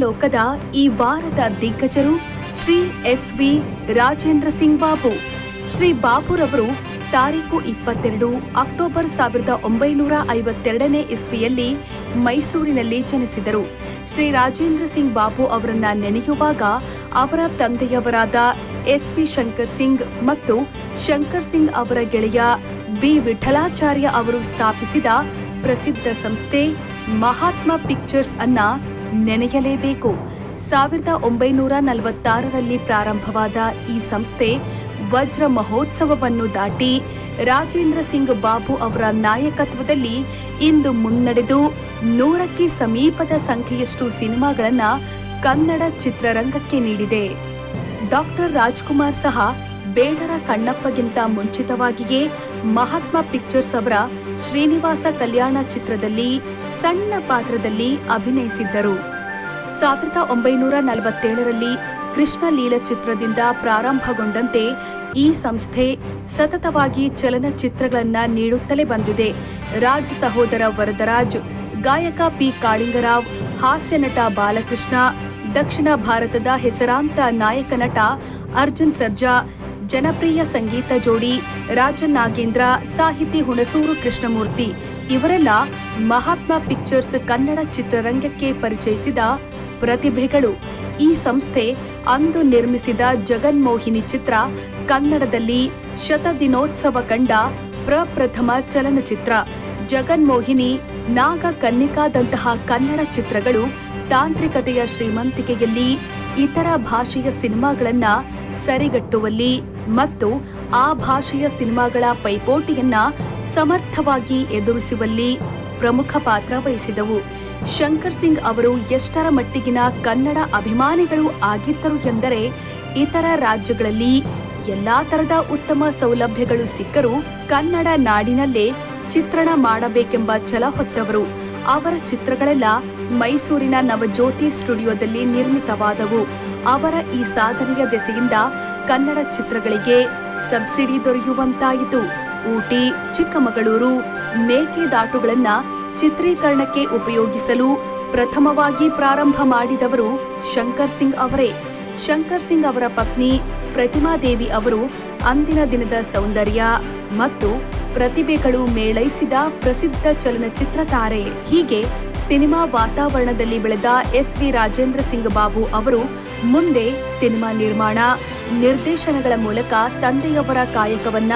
ಚಿತ್ರಲೋಕದ ಈ ವಾರದ ದಿಗ್ಗಜರು ಶ್ರೀ ಎಸ್ ವಿ ರಾಜೇಂದ್ರ ಸಿಂಗ್ ಬಾಬು. ಶ್ರೀ ಬಾಬುರವರು ತಾರೀಕು ಇಪ್ಪತ್ತೆರಡು ಅಕ್ಟೋಬರ್ ಸಾವಿರದ ಒಂಬೈನೂರ ಐವತ್ತೆರಡನೇ ಇಸ್ವಿಯಲ್ಲಿ ಮೈಸೂರಿನಲ್ಲಿ ಜನಿಸಿದರು. ಶ್ರೀ ರಾಜೇಂದ್ರ ಸಿಂಗ್ ಬಾಬು ಅವರನ್ನ ನೆನೆಯುವಾಗ ಅವರ ತಂದೆಯವರಾದ ಎಸ್ ವಿ ಶಂಕರ್ ಸಿಂಗ್ ಮತ್ತು ಶಂಕರ್ ಸಿಂಗ್ ಅವರ ಗೆಳೆಯ ಬಿ ವಿಠಲಾಚಾರ್ಯ ಅವರು ಸ್ಥಾಪಿಸಿದ ಪ್ರಸಿದ್ಧ ಸಂಸ್ಥೆ ಮಹಾತ್ಮ ಪಿಕ್ಚರ್ಸ್ ಅನ್ನ ನೆನೆಯಲೇಬೇಕು. ಸಾವಿರದ ಒಂಬೈನೂರ ನಲವತ್ತಾರರಲ್ಲಿ ಪ್ರಾರಂಭವಾದ ಈ ಸಂಸ್ಥೆ ವಜ್ರ ಮಹೋತ್ಸವವನ್ನು ದಾಟಿ ರಾಜೇಂದ್ರ ಸಿಂಗ್ ಬಾಬು ಅವರ ನಾಯಕತ್ವದಲ್ಲಿ ಇಂದು ಮುನ್ನಡೆದು ನೂರಕ್ಕೆ ಸಮೀಪದ ಸಂಖ್ಯೆಯಷ್ಟು ಸಿನಿಮಾಗಳನ್ನು ಕನ್ನಡ ಚಿತ್ರರಂಗಕ್ಕೆ ನೀಡಿದೆ. ಡಾಕ್ಟರ್ ರಾಜ್ಕುಮಾರ್ ಸಹ ಬೇಡರ ಕಣ್ಣಪ್ಪಗಿಂತ ಮುಂಚಿತವಾಗಿಯೇ ಮಹಾತ್ಮ ಪಿಕ್ಚರ್ಸ್ ಅವರ ಶ್ರೀನಿವಾಸ ಕಲ್ಯಾಣ ಚಿತ್ರದಲ್ಲಿ ಸಣ್ಣ ಪಾತ್ರದಲ್ಲಿ ಅಭಿನಯಿಸಿದ್ದರು. ಸಾವಿರದ ಒಂಬೈನೂರ ನಲವತ್ತೇಳರಲ್ಲಿ ಕೃಷ್ಣ ಲೀಲಾ ಚಿತ್ರದಿಂದ ಪ್ರಾರಂಭಗೊಂಡಂತೆ ಈ ಸಂಸ್ಥೆ ಸತತವಾಗಿ ಚಲನಚಿತ್ರಗಳನ್ನು ನೀಡುತ್ತಲೇ ಬಂದಿದೆ. ರಾಜ್ ಸಹೋದರ ವರದರಾಜ್, ಗಾಯಕ ಪಿ ಕಾಳಿಂಗರಾವ್, ಹಾಸ್ಯ ನಟ ಬಾಲಕೃಷ್ಣ, ದಕ್ಷಿಣ ಭಾರತದ ಹೆಸರಾಂತ ನಾಯಕ ನಟ ಅರ್ಜುನ್ ಸರ್ಜಾ ಜನಪ್ರಿಯ ಸಂಗೀತ ಜೋಡಿ ರಾಜನ್ ನಾಗೇಂದ್ರ ಸಾಹಿತಿ ಹುಣಸೂರು ಕೃಷ್ಣಮೂರ್ತಿ ಇವರೆಲ್ಲ ಮಹಾತ್ಮ ಪಿಕ್ಚರ್ಸ್ ಕನ್ನಡ ಚಿತ್ರರಂಗಕ್ಕೆ ಪರಿಚಯಿಸಿದ ಪ್ರತಿಭೆಗಳು. ಈ ಸಂಸ್ಥೆ ಅಂದು ನಿರ್ಮಿಸಿದ ಜಗನ್ಮೋಹಿನಿ ಚಿತ್ರ ಕನ್ನಡದಲ್ಲಿ ಶತದಿನೋತ್ಸವ ಕಂಡ ಪ್ರಪ್ರಥಮ ಚಲನಚಿತ್ರ. ಜಗನ್ಮೋಹಿನಿ ನಾಗ ಕನ್ನಿಕಾದಂತಹ ಕನ್ನಡ ಚಿತ್ರಗಳು ತಾಂತ್ರಿಕತೆಯ ಶ್ರೀಮಂತಿಕೆಯಲ್ಲಿ ಇತರ ಭಾಷೆಯ ಸಿನಿಮಾಗಳನ್ನ ಸರಿಗಟ್ಟುವಲ್ಲಿ ಮತ್ತು ಆ ಭಾಷೆಯ ಸಿನಿಮಾಗಳ ಪೈಪೋಟಿಯನ್ನ ಸಮರ್ಥವಾಗಿ ಎದುರಿಸುವಲ್ಲಿ ಪ್ರಮುಖ ಪಾತ್ರ ವಹಿಸಿದವು. ಶಂಕರ್ ಸಿಂಗ್ ಅವರು ಎಷ್ಟರ ಮಟ್ಟಿಗಿನ ಕನ್ನಡ ಅಭಿಮಾನಿಗಳು ಆಗಿದ್ದರು ಎಂದರೆ ಇತರ ರಾಜ್ಯಗಳಲ್ಲಿ ಎಲ್ಲಾ ತರದ ಉತ್ತಮ ಸೌಲಭ್ಯಗಳು ಸಿಕ್ಕರೂ ಕನ್ನಡ ನಾಡಿನಲ್ಲೇ ಚಿತ್ರಣ ಮಾಡಬೇಕೆಂಬ ಛಲ ಹೊತ್ತವರು. ಅವರ ಚಿತ್ರಗಳೆಲ್ಲ ಮೈಸೂರಿನ ನವಜ್ಯೋತಿ ಸ್ಟುಡಿಯೋದಲ್ಲಿ ನಿರ್ಮಿತವಾದವು. ಅವರ ಈ ಸಾಧನೆಯ ದೆಸೆಯಿಂದ ಕನ್ನಡ ಚಿತ್ರಗಳಿಗೆ ಸಬ್ಸಿಡಿ ದೊರೆಯುವಂತಾಯಿತು. ಊಟಿ, ಚಿಕ್ಕಮಗಳೂರು ಮೇಕೆದಾಟುಗಳನ್ನ ಚಿತ್ರೀಕರಣಕ್ಕೆ ಉಪಯೋಗಿಸಲು ಪ್ರಥಮವಾಗಿ ಪ್ರಾರಂಭ ಮಾಡಿದವರು ಶಂಕರ್ ಸಿಂಗ್ ಅವರೇ. ಶಂಕರ್ ಸಿಂಗ್ ಅವರ ಪತ್ನಿ ಪ್ರತಿಮಾದೇವಿ ಅವರು ಅಂದಿನ ದಿನದ ಸೌಂದರ್ಯ ಮತ್ತು ಪ್ರತಿಭೆಗಳು ಮೇಳೈಸಿದ ಪ್ರಸಿದ್ಧ ಚಲನಚಿತ್ರ ತಾರೆ. ಹೀಗೆ ಸಿನಿಮಾ ವಾತಾವರಣದಲ್ಲಿ ಬೆಳೆದ ಎಸ್ ವಿ ರಾಜೇಂದ್ರ ಸಿಂಗ್ ಬಾಬು ಅವರು ಮುಂದೆ ಸಿನಿಮಾ ನಿರ್ಮಾಣ, ನಿರ್ದೇಶನಗಳ ಮೂಲಕ ತಂದೆಯವರ ಕಾಯಕವನ್ನ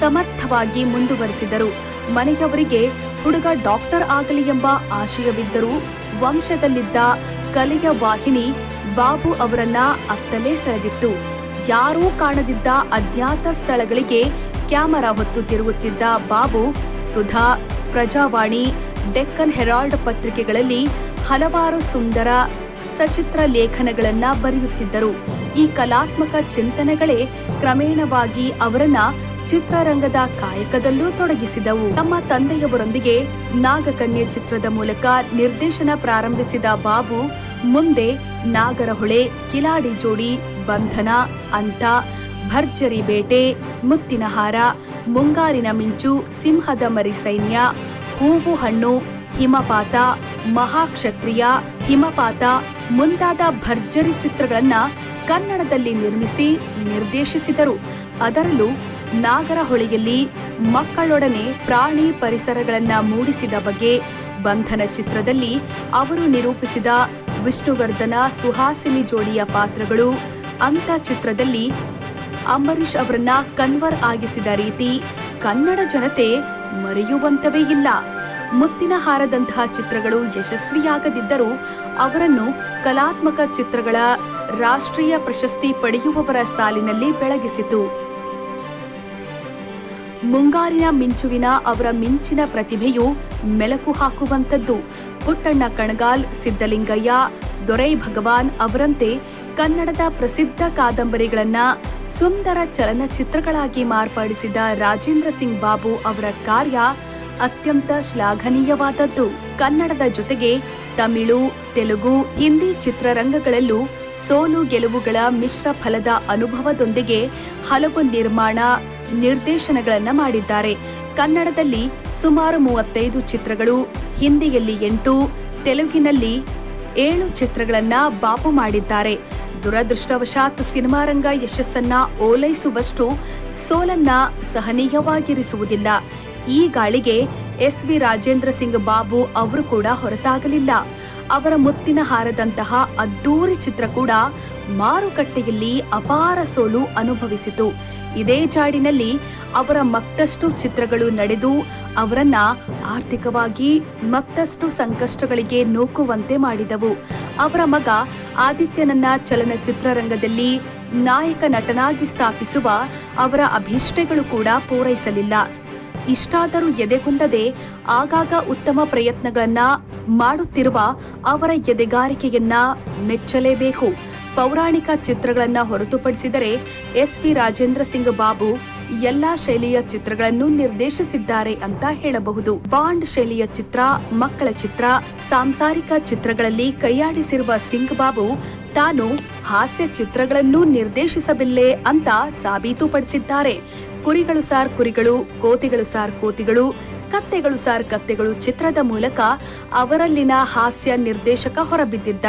ಸಮರ್ಥವಾಗಿ ಮುಂದುವರೆಸಿದರು. ಮನೆಯವರಿಗೆ ಹುಡುಗ ಡಾಕ್ಟರ್ ಆಗಲಿ ಎಂಬ ಆಶಯವಿದ್ದರೂ ವಂಶದಲ್ಲಿದ್ದ ಕಲೆಯ ವಾಹಿನಿ ಬಾಬು ಅವರನ್ನ ಅತ್ತಲೇ ಸೆಳೆದಿತ್ತು. ಯಾರೂ ಕಾಣದಿದ್ದ ಅಜ್ಞಾತ ಸ್ಥಳಗಳಿಗೆ ಕ್ಯಾಮರಾ ಹೊತ್ತು ತಿರುಗುತ್ತಿದ್ದ ಬಾಬು, ಸುಧಾ, ಪ್ರಜಾವಾಣಿ, ಡೆಕ್ಕನ್ ಹೆರಾಲ್ಡ್ ಪತ್ರಿಕೆಗಳಲ್ಲಿ ಹಲವಾರು ಸುಂದರ ಸಚಿತ್ರ ಲೇಖನಗಳನ್ನ ಬರೆಯುತ್ತಿದ್ದರು. ಈ ಕಲಾತ್ಮಕ ಚಿಂತನೆಗಳೇ ಕ್ರಮೇಣವಾಗಿ ಅವರನ್ನ ಚಿತ್ರರಂಗದ ಕಾಯಕದಲ್ಲೂ ತೊಡಗಿಸಿದವು. ತಮ್ಮ ತಂದೆಯವರೊಂದಿಗೆ ನಾಗಕನ್ಯೆ ಚಿತ್ರದ ಮೂಲಕ ನಿರ್ದೇಶನ ಪ್ರಾರಂಭಿಸಿದ ಬಾಬು, ಮುಂದೆ ನಾಗರಹೊಳೆ, ಕಿಲಾಡಿ ಜೋಡಿ, ಬಂಧನ ಅಂತ ಭರ್ಜರಿ ಬೇಟೆ ಮುತ್ತಿನ ಹಾರ ಮುಂಗಾರಿನ ಮಿಂಚು, ಸಿಂಹದ ಮರಿ ಸೈನ್ಯ, ಹೂವು ಹಣ್ಣು ಹಿಮಪಾತ, ಮಹಾಕ್ಷತ್ರಿಯ, ಹಿಮಪಾತ ಮುಂತಾದ ಭರ್ಜರಿ ಚಿತ್ರಗಳನ್ನ ಕನ್ನಡದಲ್ಲಿ ನಿರ್ಮಿಸಿ ನಿರ್ದೇಶಿಸಿದರು. ಅದರಲ್ಲೂ ನಾಗರಹೊಳೆಯಲ್ಲಿ ಮಕ್ಕಳೊಡನೆ ಪ್ರಾಣಿ ಪರಿಸರಗಳನ್ನ ಮೂಡಿಸಿದ ಬಗ್ಗೆ ಬಂಧನ ಚಿತ್ರದಲ್ಲಿ ಅವರು ನಿರೂಪಿಸಿದ ವಿಷ್ಣುವರ್ಧನ ಸುಹಾಸಿನಿ ಜೋಡಿಯ ಪಾತ್ರಗಳು ಅಂತ ಚಿತ್ರದಲ್ಲಿ ಅಂಬರೀಷ್ ಅವರನ್ನ ಕನ್ವರ್ ಆಗಿಸಿದ ರೀತಿ ಕನ್ನಡ ಜನತೆ ಮರೆಯುವಂತವೇ ಇಲ್ಲ. ಮುತ್ತಿನ ಹಾರದಂತಹ ಚಿತ್ರಗಳು ಯಶಸ್ವಿಯಾಗದಿದ್ದರೂ ಅವರನ್ನು ಕಲಾತ್ಮಕ ಚಿತ್ರಗಳ ರಾಷ್ಟ್ರೀಯ ಪ್ರಶಸ್ತಿ ಪಡೆಯುವವರ ಸಾಲಿನಲ್ಲಿ ಬೆಳಗಿಸಿತು. ಮುಂಗಾರಿನ ಮಿಂಚುವಿನ ಅವರ ಮಿಂಚಿನ ಪ್ರತಿಭೆಯು ಮೆಲುಕು ಹಾಕುವಂಥದ್ದು. ಪುಟ್ಟಣ್ಣ ಕಣಗಾಲ್ ಸಿದ್ದಲಿಂಗಯ್ಯ ದೊರೈ ಭಗವಾನ್ ಅವರಂತೆ ಕನ್ನಡದ ಪ್ರಸಿದ್ಧ ಕಾದಂಬರಿಗಳನ್ನ ಸುಂದರ ಚಲನಚಿತ್ರಗಳಾಗಿ ಮಾರ್ಪಡಿಸಿದ ರಾಜೇಂದ್ರ ಸಿಂಗ್ ಬಾಬು ಅವರ ಕಾರ್ಯ ಅತ್ಯಂತ ಶ್ಲಾಘನೀಯವಾದದ್ದು. ಕನ್ನಡದ ಜೊತೆಗೆ ತಮಿಳು, ತೆಲುಗು, ಹಿಂದಿ ಚಿತ್ರರಂಗಗಳಲ್ಲೂ ಸೋಲು ಗೆಲುವುಗಳ ಮಿಶ್ರ ಫಲದ ಅನುಭವದೊಂದಿಗೆ ಹಲವು ನಿರ್ಮಾಣ, ನಿರ್ದೇಶನಗಳನ್ನು ಮಾಡಿದ್ದಾರೆ. ಕನ್ನಡದಲ್ಲಿ ಸುಮಾರು ಮೂವತ್ತೈದು ಚಿತ್ರಗಳು, ಹಿಂದಿಯಲ್ಲಿ ಎಂಟು, ತೆಲುಗಿನಲ್ಲಿ ಏಳು ಚಿತ್ರಗಳನ್ನ ಬಾಪು ಮಾಡಿದ್ದಾರೆ. ದುರದೃಷ್ಟವಶಾತ್ ಸಿನಿಮಾರಂಗ ಯಶಸ್ಸನ್ನ ಓಲೈಸುವಷ್ಟು ಸೋಲನ್ನ ಸಹನೀಯವಾಗಿರಿಸುವುದಿಲ್ಲ. ಈ ಗಾಳಿಗೆ ಎಸ್ ವಿ ರಾಜೇಂದ್ರ ಸಿಂಗ್ ಬಾಬು ಅವರು ಕೂಡ ಹೊರತಾಗಲಿಲ್ಲ. ಅವರ ಮುತ್ತಿನ ಹಾರದಂತಹ ಅದ್ದೂರಿ ಚಿತ್ರ ಕೂಡ ಮಾರುಕಟ್ಟೆಯಲ್ಲಿ ಅಪಾರ ಸೋಲು ಅನುಭವಿಸಿತು. ಇದೇ ಜಾಡಿನಲ್ಲಿ ಅವರ ಮತ್ತಷ್ಟು ಚಿತ್ರಗಳು ನಡೆದು ಅವರನ್ನ ಆರ್ಥಿಕವಾಗಿ ಮತ್ತಷ್ಟು ಸಂಕಷ್ಟಗಳಿಗೆ ನೂಕುವಂತೆ ಮಾಡಿದವು. ಅವರ ಮಗ ಆದಿತ್ಯನನ್ನ ಚಲನಚಿತ್ರರಂಗದಲ್ಲಿ ನಾಯಕ ನಟನಾಗಿ ಸ್ಥಾಪಿಸುವ ಅವರ ಅಭಿಷ್ಟೆಗಳು ಕೂಡ ಪೂರೈಸಲಿಲ್ಲ. ಇಷ್ಟಾದರೂ ಎದೆಗುಂದದೆ ಆಗಾಗ ಉತ್ತಮ ಪ್ರಯತ್ನಗಳನ್ನ ಮಾಡುತ್ತಿರುವ ಅವರ ಎದೆಗಾರಿಕೆಯನ್ನ ಮೆಚ್ಚಲೇಬೇಕು. ಪೌರಾಣಿಕ ಚಿತ್ರಗಳನ್ನ ಹೊರತುಪಡಿಸಿದರೆ ಎಸ್ ವಿ ರಾಜೇಂದ್ರ ಸಿಂಗ್ ಬಾಬು ಎಲ್ಲಾ ಶೈಲಿಯ ಚಿತ್ರಗಳನ್ನು ನಿರ್ದೇಶಿಸಿದ್ದಾರೆ ಅಂತ ಹೇಳಬಹುದು. ಬಾಂಡ್ ಶೈಲಿಯ ಚಿತ್ರ, ಮಕ್ಕಳ ಚಿತ್ರ, ಸಾಂಸಾರಿಕ ಚಿತ್ರಗಳಲ್ಲಿ ಕೈಯಾಡಿಸಿರುವ ಸಿಂಗ್ ಬಾಬು ತಾನು ಹಾಸ್ಯ ಚಿತ್ರಗಳನ್ನು ನಿರ್ದೇಶಿಸಬಿಲ್ಲೆ ಅಂತ ಸಾಬೀತುಪಡಿಸಿದ್ದಾರೆ. ಕುರಿಗಳು ಸಾರ್ ಕುರಿಗಳು, ಕೋತಿಗಳು ಸಾರ್ ಕೋತಿಗಳು, ಕತ್ತೆಗಳು ಸಾರ್ ಕತ್ತೆಗಳು ಚಿತ್ರದ ಮೂಲಕ ಅವರಲ್ಲಿನ ಹಾಸ್ಯ ನಿರ್ದೇಶಕ ಹೊರಬಿದ್ದಿದ್ದ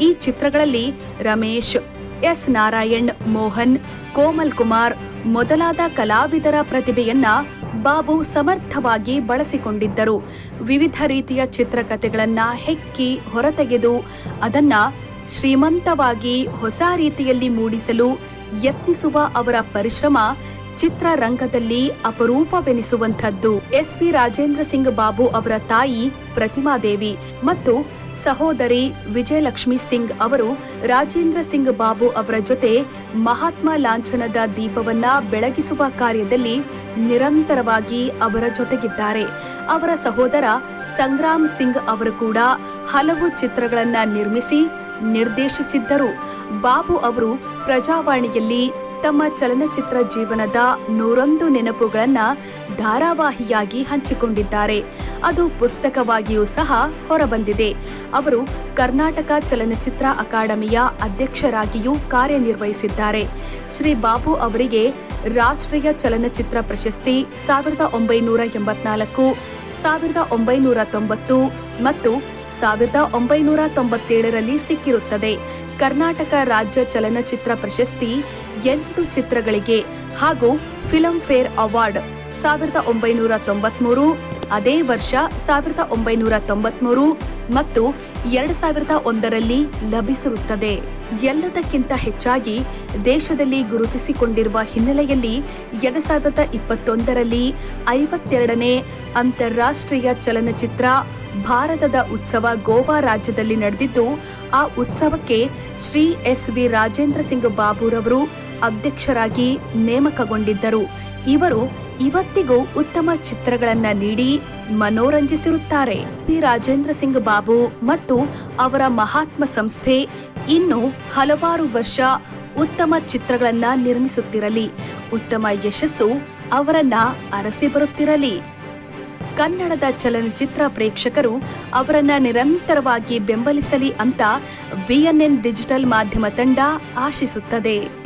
ಈ ಚಿತ್ರಗಳಲ್ಲಿ ರಮೇಶ್, ಎಸ್ ನಾರಾಯಣ್, ಮೋಹನ್, ಕೋಮಲ್ ಕುಮಾರ್ ಮೊದಲಾದ ಕಲಾವಿದರ ಪ್ರತಿಭೆಯನ್ನ ಬಾಬು ಸಮರ್ಥವಾಗಿ ಬಳಸಿಕೊಂಡಿದ್ದರು. ವಿವಿಧ ರೀತಿಯ ಚಿತ್ರಕಥೆಗಳನ್ನ ಹೆಕ್ಕಿ ಹೊರತೆಗೆದು ಅದನ್ನ ಶ್ರೀಮಂತವಾಗಿ ಹೊಸ ರೀತಿಯಲ್ಲಿ ಮೂಡಿಸಲು ಯತ್ನಿಸುವ ಅವರ ಪರಿಶ್ರಮ ಚಿತ್ರರಂಗದಲ್ಲಿ ಅಪರೂಪವೆನಿಸುವಂಥದ್ದು. ಎಸ್ ವಿ ರಾಜೇಂದ್ರ ಸಿಂಗ್ ಬಾಬು ಅವರ ತಾಯಿ ಪ್ರತಿಮಾದೇವಿ ಮತ್ತು ಸಹೋದರಿ ವಿಜಯಲಕ್ಷ್ಮಿ ಸಿಂಗ್ ಅವರು ರಾಜೇಂದ್ರ ಸಿಂಗ್ ಬಾಬು ಅವರ ಜೊತೆ ಮಹಾತ್ಮ ಲಾಂಛನದ ದೀಪವನ್ನ ಬೆಳಗಿಸುವ ಕಾರ್ಯದಲ್ಲಿ ನಿರಂತರವಾಗಿ ಅವರ ಜೊತೆಗಿದ್ದಾರೆ. ಅವರ ಸಹೋದರ ಸಂಗ್ರಾಮ್ ಸಿಂಗ್ ಅವರು ಕೂಡ ಹಲವು ಚಿತ್ರಗಳನ್ನ ನಿರ್ಮಿಸಿ ನಿರ್ದೇಶಿಸಿದ್ದರು. ಬಾಬು ಅವರು ಪ್ರಜಾವಾಣಿಯಲ್ಲಿ ತಮ್ಮ ಚಲನಚಿತ್ರ ಜೀವನದ ನೂರೊಂದು ನೆನಪುಗಳನ್ನ ಧಾರಾವಾಹಿಯಾಗಿ ಹಂಚಿಕೊಂಡಿದ್ದಾರೆ. ಅದು ಪುಸ್ತಕವಾಗಿಯೂ ಸಹ ಹೊರಬಂದಿದೆ. ಅವರು ಕರ್ನಾಟಕ ಚಲನಚಿತ್ರ ಅಕಾಡೆಮಿಯ ಅಧ್ಯಕ್ಷರಾಗಿಯೂ ಕಾರ್ಯನಿರ್ವಹಿಸಿದ್ದಾರೆ. ಶ್ರೀ ಬಾಬು ಅವರಿಗೆ ರಾಷ್ಟ್ರೀಯ ಚಲನಚಿತ್ರ ಪ್ರಶಸ್ತಿ ಸಾವಿರದ ಒಂಬೈನೂರ ಎಂಬತ್ನಾಲ್ಕು, ಸಾವಿರದ ಒಂಬೈನೂರ ತೊಂಬತ್ತು ಮತ್ತು ಸಾವಿರದ ಒಂಬೈನೂರ ತೊಂಬತ್ತೇಳರಲ್ಲಿ ಸಿಕ್ಕಿರುತ್ತದೆ. ಕರ್ನಾಟಕ ರಾಜ್ಯ ಚಲನಚಿತ್ರ ಪ್ರಶಸ್ತಿ ಎಂಟು ಚಿತ್ರಗಳಿಗೆ ಹಾಗೂ ಫಿಲಂ ಫೇರ್ ಅವಾರ್ಡ್ ಸಾವಿರದ ಒಂಬೈನೂರ ತೊಂಬತ್ಮೂರು, ಅದೇ ವರ್ಷ ಸಾವಿರದ ಒಂಬೈನೂರ ತೊಂಬತ್ಮೂರು ಮತ್ತು ಎರಡ್ ಸಾವಿರದ ಒಂದರಲ್ಲಿ ಲಭಿಸಿರುತ್ತದೆ. ಎಲ್ಲದಕ್ಕಿಂತ ಹೆಚ್ಚಾಗಿ ದೇಶದಲ್ಲಿ ಗುರುತಿಸಿಕೊಂಡಿರುವ ಹಿನ್ನೆಲೆಯಲ್ಲಿ ಎರಡ್ ಸಾವಿರದ ಇಪ್ಪತ್ತೊಂದರಲ್ಲಿ ಐವತ್ತೆರಡನೇ ಅಂತಾರಾಷ್ಟ್ರೀಯ ಚಲನಚಿತ್ರ ಭಾರತದ ಉತ್ಸವ ಗೋವಾ ರಾಜ್ಯದಲ್ಲಿ ನಡೆದಿದ್ದು, ಆ ಉತ್ಸವಕ್ಕೆ ಶ್ರೀ ಎಸ್ ವಿ ರಾಜೇಂದ್ರ ಸಿಂಗ್ ಬಾಬುರವರು ಅಧ್ಯಕ್ಷರಾಗಿ ನೇಮಕಗೊಂಡಿದ್ದರು. ಇವರು ಇವತ್ತಿಗೂ ಉತ್ತಮ ಚಿತ್ರಗಳನ್ನ ನೀಡಿ ಮನೋರಂಜಿಸಿರುತ್ತಾರೆ. ಶ್ರೀ ರಾಜೇಂದ್ರ ಸಿಂಗ್ ಬಾಬು ಮತ್ತು ಅವರ ಮಹಾತ್ಮ ಸಂಸ್ಥೆ ಇನ್ನು ಹಲವಾರು ವರ್ಷ ಉತ್ತಮ ಚಿತ್ರಗಳನ್ನ ನಿರ್ಮಿಸುತ್ತಿರಲಿ. ಉತ್ತಮ ಯಶಸ್ಸು ಅವರನ್ನ ಅರಸಿ ಬರುತ್ತಿರಲಿ. ಕನ್ನಡದ ಚಲನಚಿತ್ರ ಪ್ರೇಕ್ಷಕರು ಅವರನ್ನ ನಿರಂತರವಾಗಿ ಬೆಂಬಲಿಸಲಿ ಅಂತ ಬಿಎನ್ಎನ್ ಡಿಜಿಟಲ್ ಮಾಧ್ಯಮ ತಂಡ ಆಶಿಸುತ್ತದೆ.